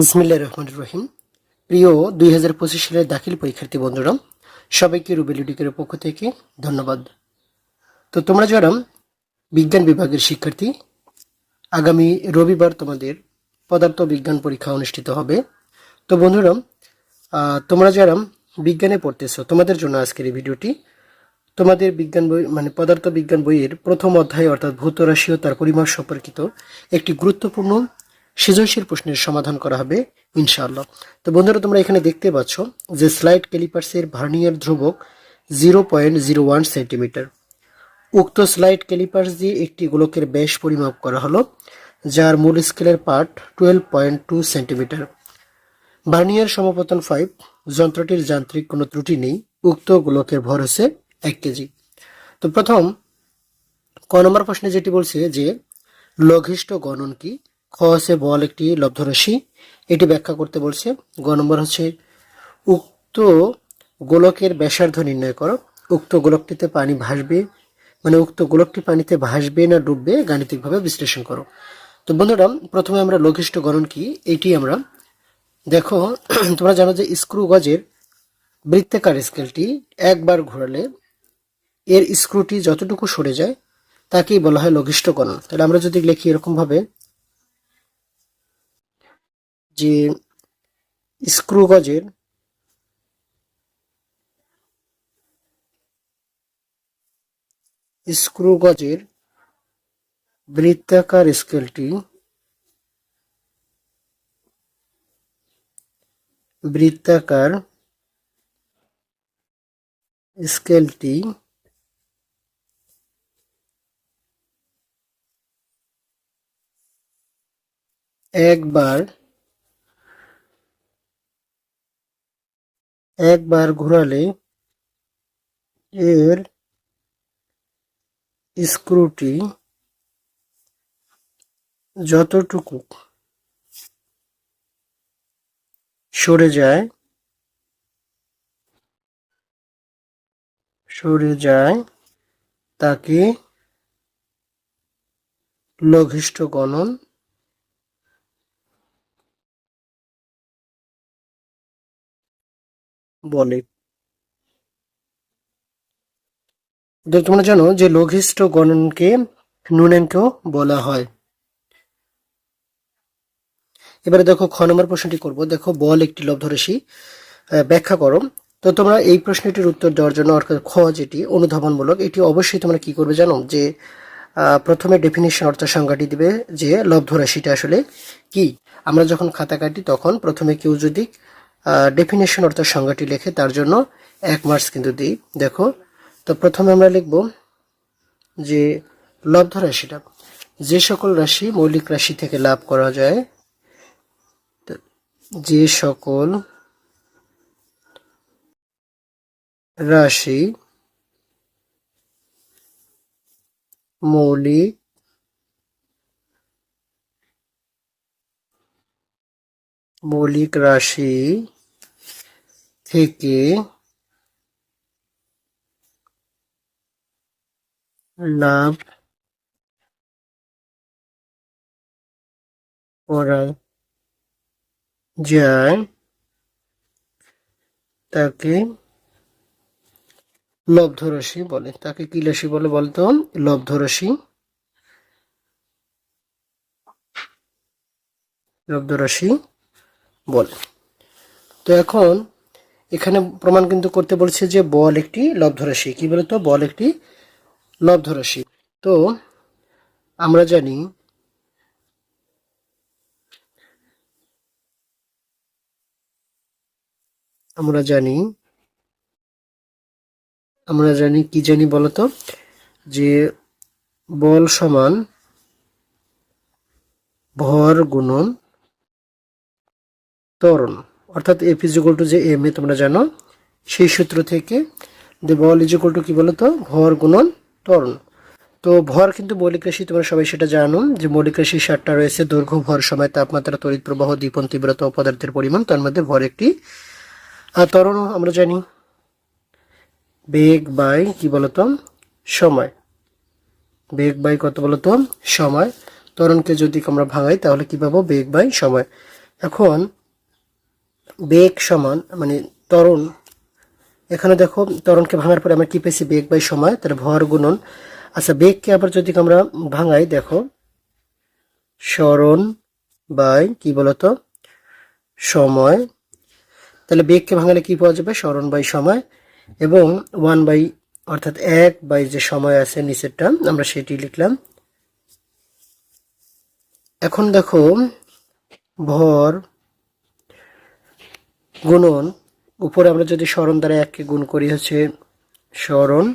বিসমিল্লাহ রহমান রহিম প্রিয় দুই হাজার পঁচিশ সালের দাখিল পরীক্ষার্থী বন্ধুরা, সবাইকে রুবেলিডিকের পক্ষ থেকে ধন্যবাদ। তো তোমরা যারা বিজ্ঞান বিভাগের শিক্ষার্থী, আগামী রবিবার তোমাদের পদার্থ বিজ্ঞান পরীক্ষা অনুষ্ঠিত হবে। তো বন্ধুরা তোমরা যারা বিজ্ঞানে পড়তেছো, তোমাদের জন্য আজকের এই ভিডিওটি তোমাদের বিজ্ঞান বই মানে পদার্থ বিজ্ঞান বইয়ের প্রথম অধ্যায় অর্থাৎ ভৌত রাশি ও তার পরিমাপ সম্পর্কিত একটি গুরুত্বপূর্ণ সৃজনশীল প্রশ্নের সমাধান করা হবে, ইনশাআল্লাহ। তো বন্ধুরা, তোমরা এখানে দেখতে পাচ্ছ যে স্লাইড ক্যালিপার্সের ভার্নিয়ার ধ্রুবক zero point zero one centimetre উক্ত স্লাইড ক্যালিপার্স দিয়ে একটি গোলকের ব্যাস পরিমাপ করা হলো, যার মূল স্কেলের part twelve point two centimetre vernier সমপতন five যন্ত্রটির যান্ত্রিক কোনো ত্রুটি নেই, উক্ত গোলকের ভর হচ্ছে এক কেজি। তো প্রথম, ক নম্বর প্রশ্নে যেটি বলছে যে, লঘিষ্ঠ গণন কি? খ হচ্ছে বল একটি লব্ধরাশি। এটি ব্যাখ্যা করতে বলছে, গ নম্বর হচ্ছে, উক্ত গোলকের ব্যাসার্ধ নির্ণয় করো। উক্ত গোলকটিতে পানি ভাসবে মানে উক্ত গোলকটি পানিতে ভাসবে না ডুববে গাণিতিকভাবে বিশ্লেষণ করো। তো বন্ধুরা, প্রথমে আমরা লঘিষ্ঠ গণন কি, এটি আমরা দেখো, তোমরা জানো যে স্ক্রু গজের বৃত্তাকার স্কেলটি একবার ঘোরালে এর স্ক্রুটি যতটুকু সরে যায়, তাকেই বলা হয় লঘিষ্ঠ গণন। তাহলে আমরা যদি লিখি এরকম ভাবে যে স্ক্রু গজের স্ক্রু গজের বৃত্তাকার স্কেলটি বৃত্তাকার স্কেলটি একবার একবার ঘোরালে এর স্ক্রুটি যতটুকু সরে যায় সরে যায় তাকে লঘিষ্ঠ গণন বলে। তোমরা জানো যে লঘিষ্ঠ গণনকে নুনাঙ্কও বলা হয়। এবারে দেখো খ নম্বর প্রশ্নটি করব। দেখো বল একটি লব্ধরাশি ব্যাখ্যা করো। তো তোমরা এই প্রশ্নটির উত্তর দেওয়ার জন্য অর্থাৎ খ যেটি, অনুধাবনমূলক, এটি অবশ্যই তোমরা কি করবে জানো? যে প্রথমে ডেফিনেশন অর্থাৎ সংজ্ঞাটি দিবে যে লব্ধরাশিটা আসলে কি? আমরা যখন খাতা কাটি তখন প্রথমে কেউ যদি ডেফিনেশন অর্থাৎ সংজ্ঞাটি লেখে তার জন্য এক মার্কস কিন্তু দিই। দেখো, তো প্রথমে আমরা লিখব যে লব্ধ রাশিটা, যে সকল রাশি মৌলিক রাশি থেকে লাভ করা যায় যে সকল রাশি মৌলিক মৌলিক রাশি থেকে লাভ করা যায়, তাকে লব্ধ রাশি বলে। তাকে কি রাশি বলে বলতো? লব্ধ রাশি লব্ধ রাশি বলে। তো এখন এখানে প্রমাণ কিন্তু করতে বলছে যে বল একটি লব্ধ রাশি কি বলতো? বল একটি লব্ধ রাশি তো আমরা জানি আমরা জানি আমরা জানি কি জানি বলতো? যে বল সমান ভর গুণন ত্বরণ। অর্থাৎ এফ ইজ টু যে এম এ তোমরা জানো, সেই সূত্র থেকে যে বল ইজ টু কি বলতো? ভর গুণন ত্বরণ। তো ভর কিন্তু মৌলিক রাশি, তোমরা সবাই সেটা জানো যে মৌলিক রাশি সাতটা রয়েছে দৈর্ঘ্য, ভর, সময়, তাপমাত্রা, তড়িৎ প্রবাহ দীপন তীব্রতা ও পদার্থের পরিমাণ। তার মধ্যে ভর একটি আর ত্বরণও আমরা জানি। বেগ বাই কি বলতো? সময়। বেগ বাই কত বলতো? সময়। ত্বরণকে যদি আমরা ভাঙাই তাহলে কি পাবো? বেগ বাই সময়। এখন বেগ সমান মানে তরণ এখানে দেখো তরণকে ভাঙার পরে আমরা কি পেয়েছি? বেগ বাই সময় তাহলে ভর গুণন। আচ্ছা বেগকে আবার যদি আমরা ভাঙাই, দেখো, স্মরণ বাই কি বলতো? সময়। তাহলে বেগকে ভাঙালে কি পাওয়া যাবে? স্মরণ বাই সময়। এবং ওয়ান বাই অর্থাৎ এক বাই যে সময় আছে নিচেরটা, আমরা সেটি লিখলাম। এখন দেখো, ভর গুণন। উপরে আমরা যদি স্মরণ দ্বারা এককে গুণ করি হচ্ছে স্মরণ।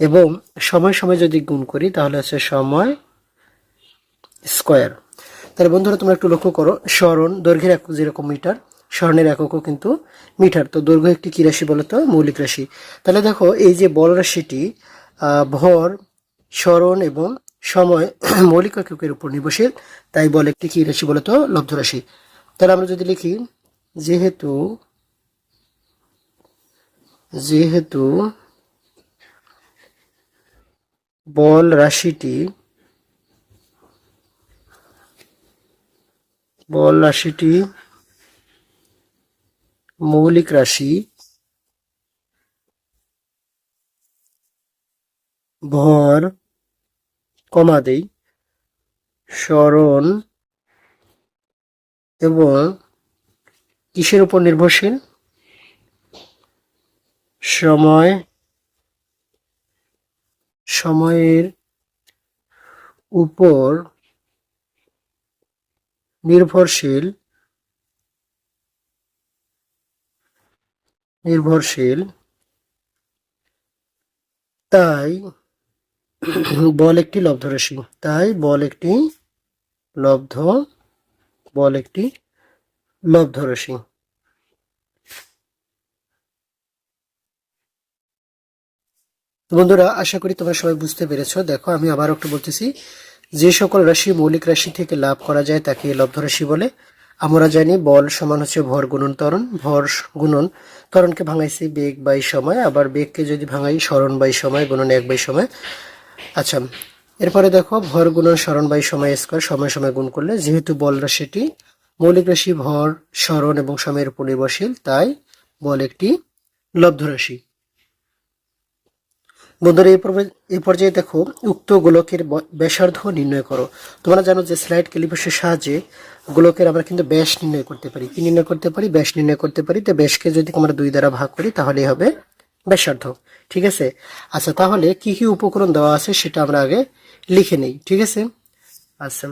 এবং সময় সময় যদি গুণ করি তাহলে হচ্ছে সময় স্কোয়ার। তাহলে বন্ধুরা তোমরা একটু লক্ষ্য করো, স্মরণ দৈর্ঘ্যের একক যেরকম মিটার, স্মরণের এককও কিন্তু মিটার। তো দৈর্ঘ্য একটি কি রাশি বলতো মৌলিক রাশি। তাহলে দেখো, এই যে বল রাশিটি ভর, স্মরণ এবং সময় মৌলিক এককের উপর নির্ভরশীল, তাই বল একটি কি রাশি বলতো লব্ধ রাশি। তাহলে আমরা যদি লিখি যেহেতু যেহেতু বল রাশিটি বল রাশিটি মৌলিক রাশি ভর কমা দেই স্মরণ এবং কিসের উপর নির্ভরশীল? সময়, সময়ের উপর নির্ভরশীল নির্ভরশীল। তাই বল একটি লব্ধ রাশি। তাই বল একটি লব্ধ, বল একটি তো বন্ধুরা, আশা করি তোমরা সবাই বুঝতে পেরেছ। দেখো, আমি আবার একটু বলতেছি, যে সকল রাশি মৌলিক রাশি থেকে লাভ করা যায় তাকে লব্ধ রাশি বলে। আমরা জানি বল সমান হচ্ছে ভর গুণন ত্বরণ। ভর গুণন ত্বরণকে ভাঙাইছি বেগ বাই সময়, আবার বেগকে যদি ভাঙাই স্মরণ বাই সময়, গুণন এক বাই সময়। আচ্ছা এরপরে দেখো, ভর গুণন স্মরণ বাই সময় স্কোয়ার, সময় সময় গুণ করলে, যেহেতু বল রাশিটি মৌলিক রাশি, ভর, স্মরণ এবং সময়ের উপর নির্ভরশীল তাই বল একটি লব্ধ রাশি। বন্ধুরা, এই পর্যায়ে দেখো, উক্ত গোলকের ব্যাসার্ধ নির্ণয় করো। তোমরা জানো যে স্লাইড ক্যালিপাসের সাহায্যে গোলকের আমরা কিন্তু ব্যাস নির্ণয় করতে পারি। কি নির্ণয় করতে পারি? ব্যাস নির্ণয় করতে পারি। তো ব্যাসকে যদি আমরা দুই দ্বারা ভাগ করি তাহলেই হবে ব্যাসার্ধ। ঠিক আছে? আচ্ছা তাহলে কি কি উপকরণ দেওয়া আছে সেটা আমরা আগে লিখে নেই। ঠিক আছে? আচ্ছা।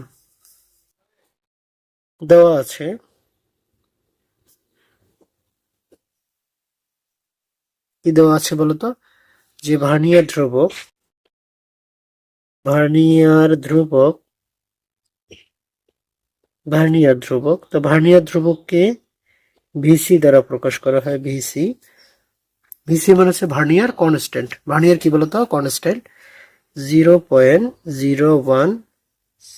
দেওয়া আছে। কি দেওয়া আছে বলতো? যে ভার্নিয়ার ধ্রুবক ভার্নিয়ার ধ্রুবক ভার্নিয়ার ধ্রুবক। তো ভার্নিয়ার ধ্রুবককে ভিসি দ্বারা প্রকাশ করা হয়, ভিসি। ভিসি মানে হচ্ছে ভার্নিয়ার কনস্ট্যান্ট। ভার্নিয়ার কি বলতো? Constant. Zero point zero one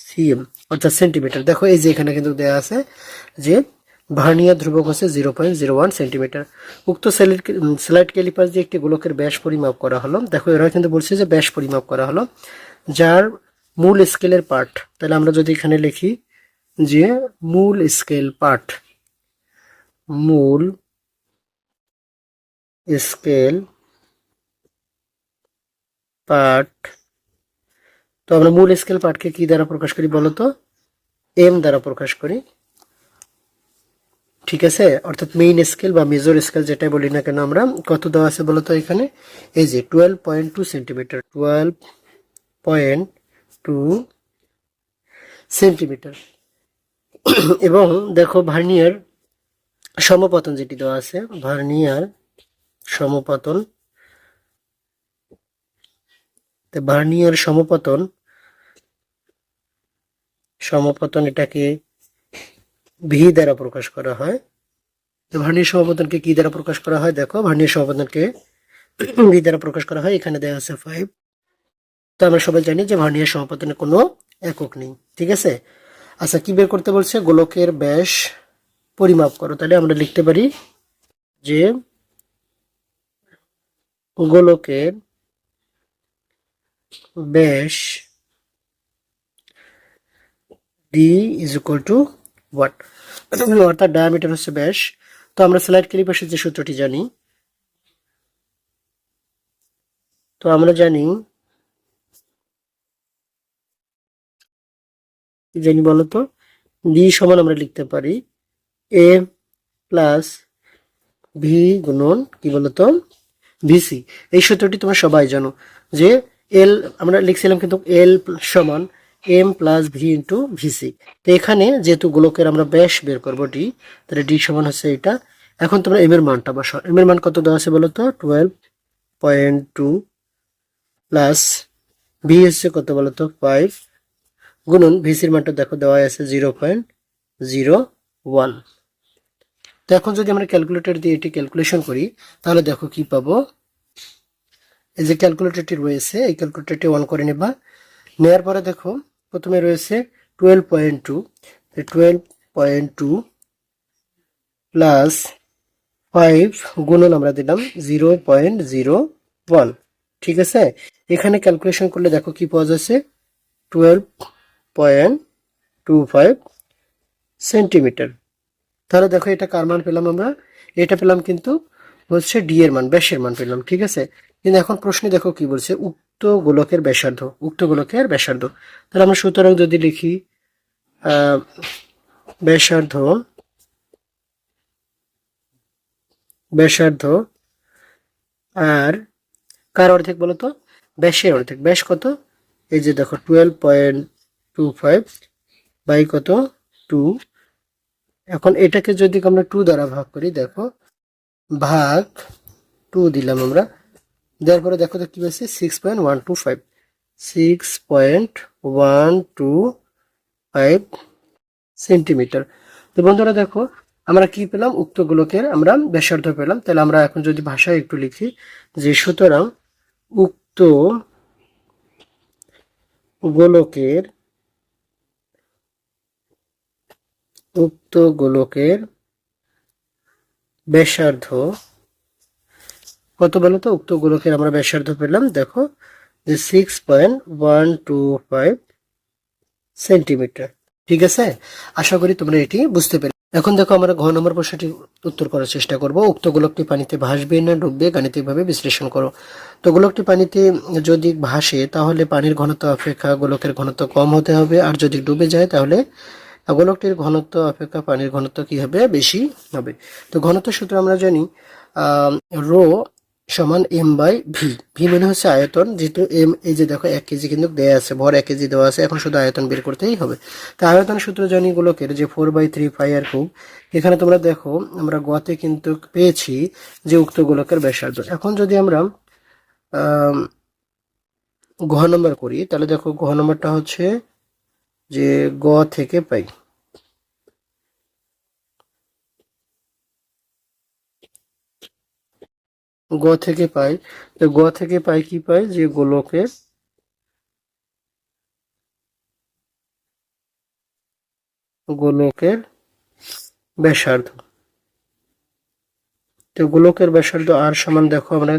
CM, অর্থাৎ সেন্টিমিটার। দেখো, এই যে এখানে কিন্তু দেওয়া আছে যে ভার্নিয়া ধ্রুবক হচ্ছে zero point zero one centimetre. উক্ত স্লাইড স্লাইড ক্যালিপার দিয়ে একটি গোলকের ব্যাস পরিমাপ করা হলো। দেখো, এরা কিন্তু বলছে যে ব্যাস পরিমাপ করা হলো, যার মূল স্কেলের পার্ট। তাহলে আমরা যদি এখানে লিখি যে মূল স্কেল পার্ট, মূল স্কেল পার্ট তো আমরা মূল স্কেল পার্টকে কি দ্বারা প্রকাশ করি বলতো? এম দ্বারা প্রকাশ করি। ঠিক আছে? অর্থাৎ মেইন স্কেল বা মেজর স্কেল যেটাই বলি না কেন আমরা, কত দেওয়া আছে বলতো এখানে? এই যে twelve point two centimetre twelve point two centimetre এবং দেখো ভার্নিয়ার সমপতন যেটি দেওয়া আছে ভার্নিয়ার সমপতন। ভার্নিয়ার সমপতন সমপতন এটাকে ভি দ্বারা প্রকাশ করা হয়। তো ভার্নিয়ার সমপতনকে কি দ্বারা প্রকাশ করা হয়? দেখো, ভার্নিয়ার সমপতনকে ভি দ্বারা প্রকাশ করা হয়। এখানে দেওয়া আছে ফাইভ তো আমরা সবাই জানি যে ভার্নিয়ার সমপতনের কোনো একক নেই, ঠিক আছে? আচ্ছা কি বের করতে বলছে? গোলকের ব্যাস পরিমাপ করো। তাহলে আমরা লিখতে পারি যে গোলকের ব্যাস D is equal to what অর্থাৎ ডায়ামিটার হচ্ছে ব্যাস তো আমরা স্লাইড ক্যালিপাসের যে সূত্রটি জানি, তো আমরা জানি জানি বলতো? ডি সমান আমরা লিখতে পারি এ প্লাস ভি গুণন, কি বলতো? ভিসি এই সূত্রটি তোমরা সবাই জানো যে এল আমরা লিখছিলাম কিন্তু এল সমান। M plus V into VC তো এখানে যেহেতু গোলকের আমরা ব্যাস বের করব ডি তাহলে ডি সমান হচ্ছে এটা এখন তোমরা এম এর মানটা বসাও এম এর মান কত দেওয়া আছে বলো তো? Twelve point two plus V হচ্ছে কত বলো তো? ফাইভ গুণন ভিসির মানটা দেখো দেওয়া আছে জিরো পয়েন্ট জিরো ওয়ান তো এখন যদি আমরা ক্যালকুলেটর দিয়ে এটি ক্যালকুলেশন করি, তাহলে দেখো কি পাবো? এই যে ক্যালকুলেটরটি রয়েছে, এই ক্যালকুলেটরটি অন করে নেবা। নেওয়ার পরে দেখো প্রথমে রয়েছে twelve point two twelve point two plus five গুণন আমরা দিলাম জিরো পয়েন্ট জিরো ওয়ান ঠিক আছে? এখানে ক্যালকুলেশন করলে দেখো কি পাওয়া যাচ্ছে? Twelve point two five centimetre তাহলে দেখো এটা কার মান পেলাম আমরা? এটা পেলাম কিন্তু হচ্ছে ডি এর মান, ব্যাসের মান পেলাম, ঠিক আছে? কিন্তু এখন প্রশ্নে দেখো কি বলছে? উক্ত গোলকের ব্যাসার্ধ উক্ত গোলকের ব্যাসার্ধ। তাহলে আমরা সুতরাং যদি লিখি ব্যাসার্ধ ব্যাসার্ধ আর কার অর্ধেক বলো তো ব্যাসের অর্ধেক। ব্যাস কত? এই যে দেখো twelve point two five by কত? টু এখন এটাকে যদি আমরা টু দ্বারা ভাগ করি, দেখো, ভাগ টু দিলাম আমরা। দেওয়ার পরে দেখো তো কি পাচ্ছি six point one two five six point one two five centimetre তো বন্ধুরা দেখো, আমরা কি পেলাম? উক্ত গোলকের আমরা ব্যাসার্ধ পেলাম। তাহলে আমরা এখন যদি ভাষায় একটু লিখি যে সুতরাং উক্ত গোলকের উক্ত গোলকের ব্যাসার্ধ কত বলো তো? উক্ত গোলকের আমরা ব্যাসার্ধ পেলাম, দেখো, যে six point one two five centimetre ঠিক আছে? আশা করি তোমরা এটি বুঝতে পেরে এখন দেখো, আমরা ঘ নম্বর প্রশ্নটি উত্তর করার চেষ্টা করব। উক্ত গোলকটি পানিতে ভাসবে না ডুববে? গাণিতিকভাবে বিশ্লেষণ করো। তো গোলকটি পানিতে যদি ভাসে, তাহলে পানির ঘনত্ব অপেক্ষা গোলকের ঘনত্ব কম হতে হবে। আর যদি ডুবে যায়, তাহলে গোলকটির ঘনত্ব অপেক্ষা পানির ঘনত্ব কি হবে? বেশি হবে। তো ঘনত্ব সূত্র আমরা জানি রো সমান এম বাই ভি ভি মানে হচ্ছে আয়তন যেহেতু এম এই যে দেখো এক কেজি কিন্তু দেয়া আছে ভর এক কেজি দেওয়া আছে এখন শুধু আয়তন বের করতেই হবে। তো আয়তন সূত্র জানি গোলকের যে four by three pi R cube এখানে তোমরা দেখো আমরা গতে কিন্তু পেয়েছি যে উক্ত গোলকের ব্যাসার্ধ। এখন যদি আমরা আম, ঘ নম্বর করি তাহলে দেখো ঘ নম্বরটা হচ্ছে যে গ থেকে পাই গ থেকে পাই। তো গ থেকে পাই কি পাই? যে গোলকের গোলকের ব্যাসার্ধ। তো গোলকের ব্যাসার্ধ আর সমান দেখো আমরা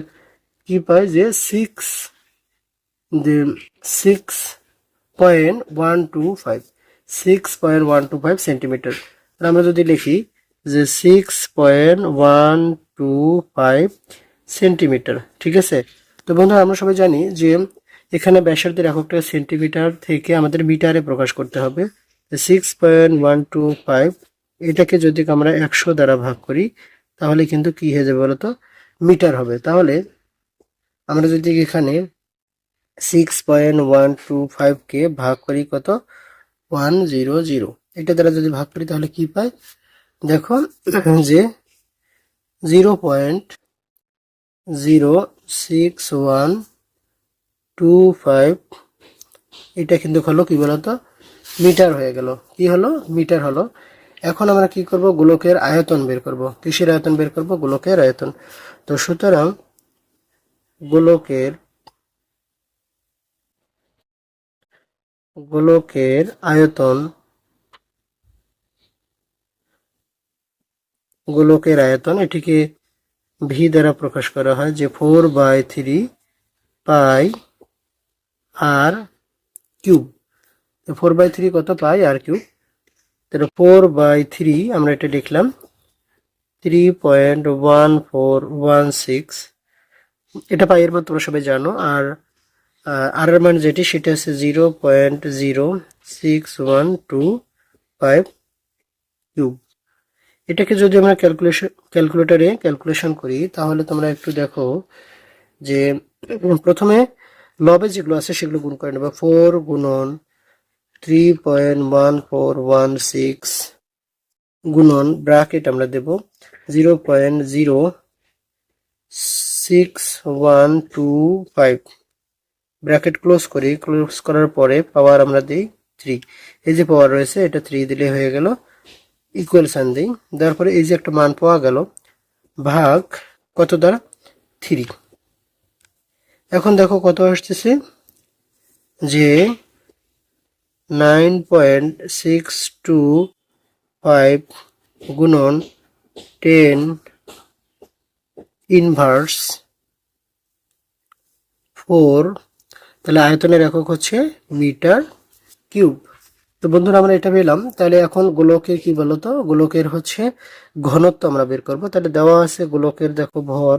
কি পাই? যে six six point one two five six point one two five centimetre আমরা যদি লিখি যে six point one two five centimetre, ঠিক আছে? তো বন্ধুরা আমরা সবাই জানি যে এখানে ব্যাসার্ধের এককটা সেন্টিমিটার থেকে আমাদের মিটারে প্রকাশ করতে হবে। Six point one two five এটাকে যদি আমরা একশো দ্বারা ভাগ করি, তাহলে কিন্তু কি হয়ে যাবে বলতো? মিটার হবে। তাহলে আমরা যদি এখানে সিক্স পয়েন্ট ওয়ান টু ফাইভকে ভাগ করি কত? ওয়ান জিরো জিরো এটা দ্বারা যদি ভাগ করি, তাহলে কি পাই? দেখো যে zero point zero, six, one, two, five. এটা কিন্তু হলো কি বলতো? মিটার হয়ে গেল। কি হলো? মিটার হলো। এখন আমরা কি করব? গোলকের আয়তন বের করব। কিসের আয়তন বের করব? গোলকের আয়তন। তো সুতরাং গোলকের গোলকের আয়তন গোলকের আয়তন, এটিকে ভি দ্বারা প্রকাশ করা হয় যে four by three pi R cube four by three কত? পাই আর কিউব তাহলে ফোর বাই থ্রি আমরা এটা লিখলাম। Three point one four one six এটা পাইয়ের মান তোমরা সবাই জানো। আর আর এর মান যেটি, সেটা হচ্ছে zero point zero six one two five cube এটাকে যদি আমরা ক্যালকুলেশন ক্যালকুলেটরে ক্যালকুলেশন করি, তাহলে তোমরা একটু দেখো যে, প্রথমে লবে যেগুলো আছে সেগুলো গুণ করে নেবে। ফোর গুণন three point one four one six গুণন ব্রাকেট আমরা দেব zero point zero six one two five. Bracket close করি, ক্লোজ করার পরে পাওয়ার আমরা দিই থ্রি। এই যে পাওয়ার রয়েছে, এটা থ্রি দিলে হয়ে গেল ইকুয়াল সাইন দিই দেওয়ার এই যে একটা মান পাওয়া গেল, ভাগ কত দ্বারা? থ্রি এখন দেখো কত আসতেছে? যে nine point six two five গুণন টেন ইনভার্স ফোর তাহলে আয়তনের একক হচ্ছে মিটার কিউব তো বন্ধুরা, আমরা এটা পেলাম। তাহলে এখন গোলকের কি বলতো গোলকের হচ্ছে ঘনত্ব আমরা বের করব। তাহলে দেওয়া আছে গোলকের, দেখো, ভর।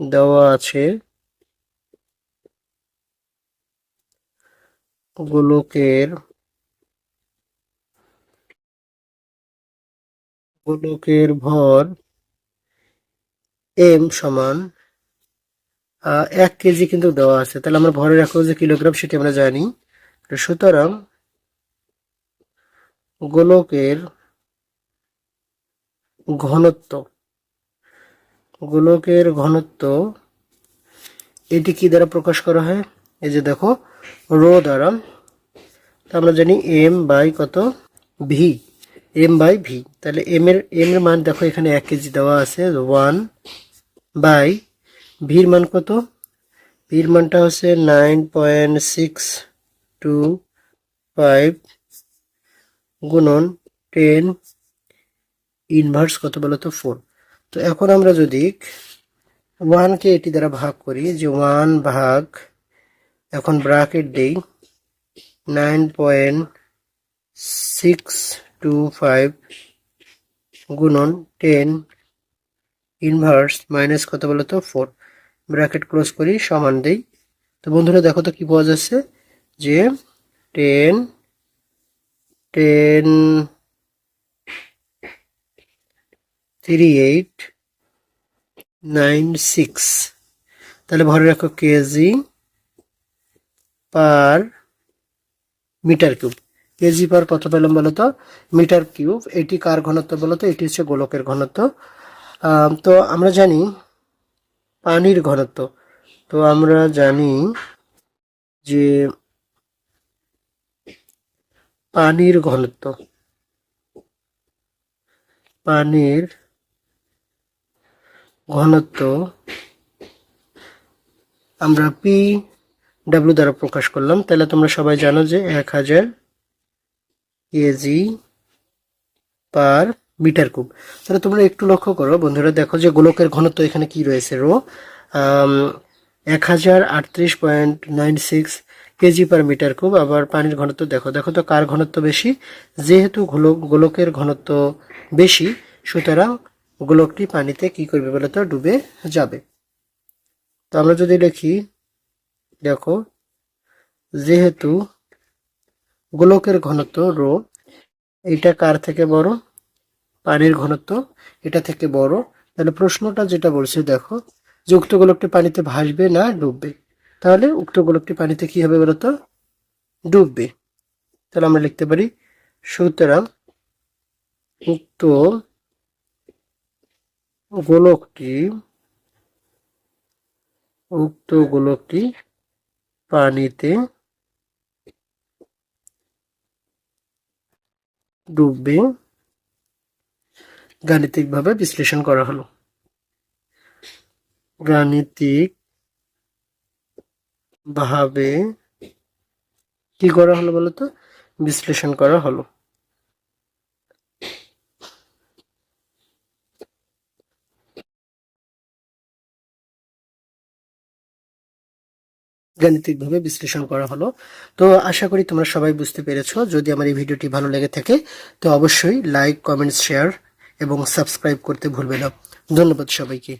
দেওয়া আছে গোলকের গোলকের ভর এম সমান এক কেজি কিন্তু দেওয়া আছে। তাহলে আমরা ভরের একক যে কিলোগ্রাম সেটি আমরা জানি। সুতরাং গোলকের ঘনত্ব। গোলকের ঘনত্ব, এটি কি দ্বারা প্রকাশ করা হয়? এই যে দেখো, রো দ্বারা। আমরা জানি এম বাই কত? ভি এম বাই ভি তাহলে এম এর এম এর মান দেখো, এখানে এক কেজি দেওয়া আছে ওয়ান বাই ভির মান কত? ভির মানটা হচ্ছে nine point six two five গুণন টেন ইনভার্স কত বলো তো? ফোর তো এখন আমরা যদি ওয়ানকে এটি দ্বারা ভাগ করি, যে ওয়ান ভাগ, এখন ব্রাকেট দেই nine point six two five গুণন টেন ইনভার্স মাইনাস কত বলো তো? ফোর ব্র্যাকেট ক্লোজ করি, সমান দেই। তো বন্ধুরা দেখো তো কি পাওয়া যাচ্ছে? যে ten ten three eight nine six. তাহলে ভরের একক KG per metre cube. KG per কত পেলাম বলতো? Metre cube. এটি কার ঘনত্ব বলতো? এটি হচ্ছে গোলকের ঘনত্ব। তো আমরা জানি পানির ঘনত্ব। তো আমরা জানি যে পানির ঘনত্ব। পানির ঘনত্ব আমরা পি ডাব্লিউ দ্বারা প্রকাশ করলাম। তাহলে তোমরা সবাই জানো যে এক হাজার কেজি পার মিটার কিউব তাহলে তোমরা একটু লক্ষ্য করো বন্ধুরা, দেখো যে গোলকের ঘনত্ব এখানে কি রয়েছে রো। এক হাজার আটত্রিশ point nine six KG per metre cube আবার পানির ঘনত্ব দেখো দেখো তো কার ঘনত্ব বেশি? যেহেতু গোলক গোলকের ঘনত্ব বেশি, সুতরাং গোলকটি পানিতে কি করবে বলে তো? ডুবে যাবে। তো আমরা যদি লিখি দেখো, যেহেতু গোলকের ঘনত্ব রো এটা কার থেকে বড়? পানির ঘনত্ব, এটা থেকে বড়। তাহলে প্রশ্নটা যেটা বলছে, দেখো, যুক্ত গোলকটি পানিতে ভাসবে না, ডুববে। তাহলে উক্ত গোলকটি পানিতে কি হবে বলতো ডুববে। তাহলে আমরা লিখতে পারি, সুতরাং উক্ত গোলকটি উক্ত গোলকটি পানিতে ডুববে। গাণিতিকভাবে বিশ্লেষণ করা হলো। গাণিতিক ভাবে কি করা হলো বলতো? বিশ্লেষণ করা হলো। গাণিতিকভাবে বিশ্লেষণ করা হলো। তো আশা করি তোমরা সবাই বুঝতে পেরেছ। যদি আমার এই ভিডিওটি ভালো লেগে থাকে, তো অবশ্যই লাইক কমেন্টস শেয়ার এবং সাবস্ক্রাইব করতে ভুলবে না। ধন্যবাদ সবাইকে।